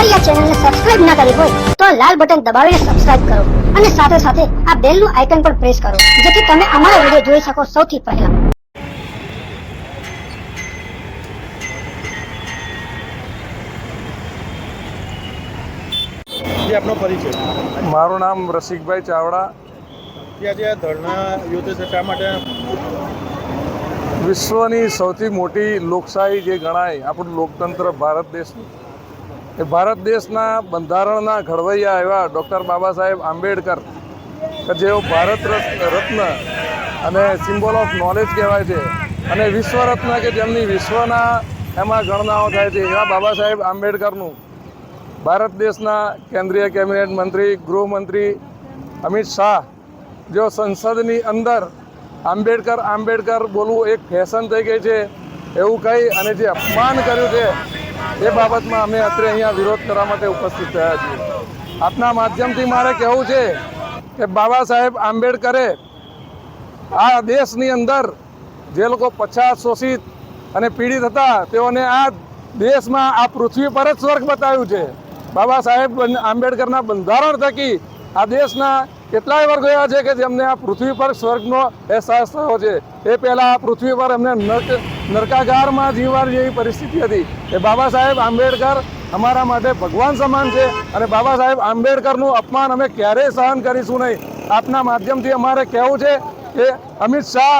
અમારી આ ચેનલને સબસ્ક્રાઇબ ના કરી હોય તો આ લાલ બટન દબાવીને સબસ્ક્રાઇબ કરો અને સાથે સાથે આ બેલનું આઇકન પણ પ્રેસ કરો જેથી તમે અમારા વીડિયો જોઈ શકો સૌથી પહેલા. જે આપનો પરિચય. મારું નામ રસિકભાઈ ચાવડા. ત્યાં જે ધરણા યોજે છે શા માટે? વિશ્વની સૌથી મોટી લોકશાહી જે ગણાય આપણું લોકતંત્ર ભારત દેશનું. એ ભારત દેશના બંધારણના ઘડવૈયા એવા ડૉક્ટર બાબા સાહેબ આંબેડકર, કે જેઓ ભારત રત્ન અને સિમ્બોલ ઓફ નોલેજ કહેવાય છે, અને વિશ્વ રત્ન કે જેમની વિશ્વના એમાં ગણનાઓ થાય છે, એવા બાબા સાહેબ આંબેડકરનું. ભારત દેશના કેન્દ્રીય કેબિનેટ મંત્રી, ગૃહમંત્રી અમિત શાહ જો સંસદની અંદર આંબેડકર આંબેડકર બોલવું એક ફેશન થઈ ગઈ છે, એવું કહી અને જે અપમાન કર્યું છે એ બાબતમાં અમે અત્રે અહીંયા વિરોધ કરવા માટે ઉપસ્થિત થયા છીએ. આપના માધ્યમથી મારે કહેવું છે કે બાબા સાહેબ આંબેડકરે આ દેશની અંદર જે લોકો પછાત શોષિત અને પીડિત હતા, તેઓને આ દેશમાં આ પૃથ્વી પર જ સ્વર્ગ બતાવ્યું છે. બાબા સાહેબ આંબેડકરના બંધારણ થકી આ દેશના કેટલાય વર્ગો એવા છે કે જેમને આ પૃથ્વી પર સ્વર્ગનો અહેસાસ થયો છે. એ પહેલાં આ પૃથ્વી પર એમને નર્ક નરકાગારમાં જીવવાની જેવી પરિસ્થિતિ હતી એ બાબા સાહેબ આંબેડકર અમારા માટે ભગવાન સમાન છે અને બાબા સાહેબ આંબેડકરનું અપમાન અમે ક્યારેય સહન કરીશું નહીં. આપના માધ્યમથી અમારે કહેવું છે કે અમિત શાહ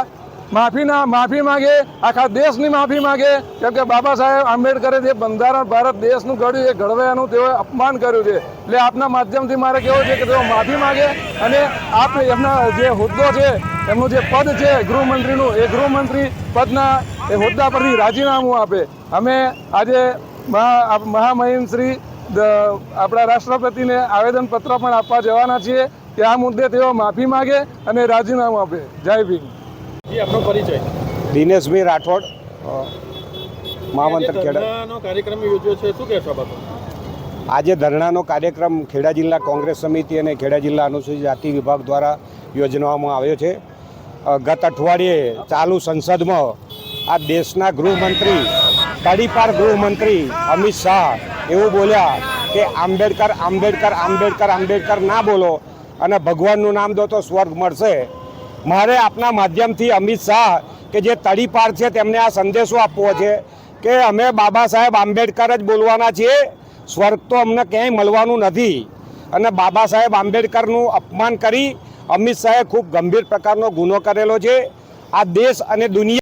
માફીના માફી માગે, આખા દેશની માફી માગે. કેમ કે બાબા સાહેબ આંબેડકરે જે બંધારણ ભારત દેશનું ઘડ્યું એ ઘડવાનું તેઓએ અપમાન કર્યું છે. એટલે આપના માધ્યમથી મારે કહેવું છે કે તેઓ માફી માગે અને આપ એમના જે હોદ્દો છે, એમનું જે પદ છે, ગૃહમંત્રીનું, એ ગૃહમંત્રી પદના એ હોદ્દા પરથી રાજીનામું આપે. અમે આજે મહા મહામહિમ શ્રી આપણા રાષ્ટ્રપતિને આવેદનપત્ર પણ આપવા જવાના છીએ કે આ મુદ્દે તેઓ માફી માગે અને રાજીનામું આપે. જય ભીમ. જે આપનો પરિચય. દિનેશભાઈ રાઠોડ મહામંત્ર ખેડા કાર્યક્રમ યોજ્યો છે શું કહેશો આ આજે ધરણાનો કાર્યક્રમ ખેડા જિલ્લા કોંગ્રેસ સમિતિ અને ખેડા જિલ્લા અનુસૂચિત જાતિ વિભાગ દ્વારા યોજવામાં આવ્યો છે. ગત અઠવાડિયે ચાલુ સંસદમાં આ દેશના ગૃહમંત્રી તડીપાર ગૃહમંત્રી અમિત શાહ એવું બોલ્યા કે આંબેડકર આંબેડકર આંબેડકર આંબેડકર ના બોલો અને ભગવાનનું નામ દો તો સ્વર્ગ મળશે. મારે આપના માધ્યમથી અમિત શાહ કે જે તડીપાર છે તેમને આ સંદેશો આપવો છે કે અમે બાબા સાહેબ આંબેડકર જ બોલવાના છીએ. સ્વર્ગ તો અમને ક્યાંય મળવાનું નથી. અને બાબા સાહેબ આંબેડકરનું અપમાન કરી અમિત શાહે ખૂબ ગંભીર પ્રકારનો ગુનો કરેલો છે. આ દેશ અને દુનિયા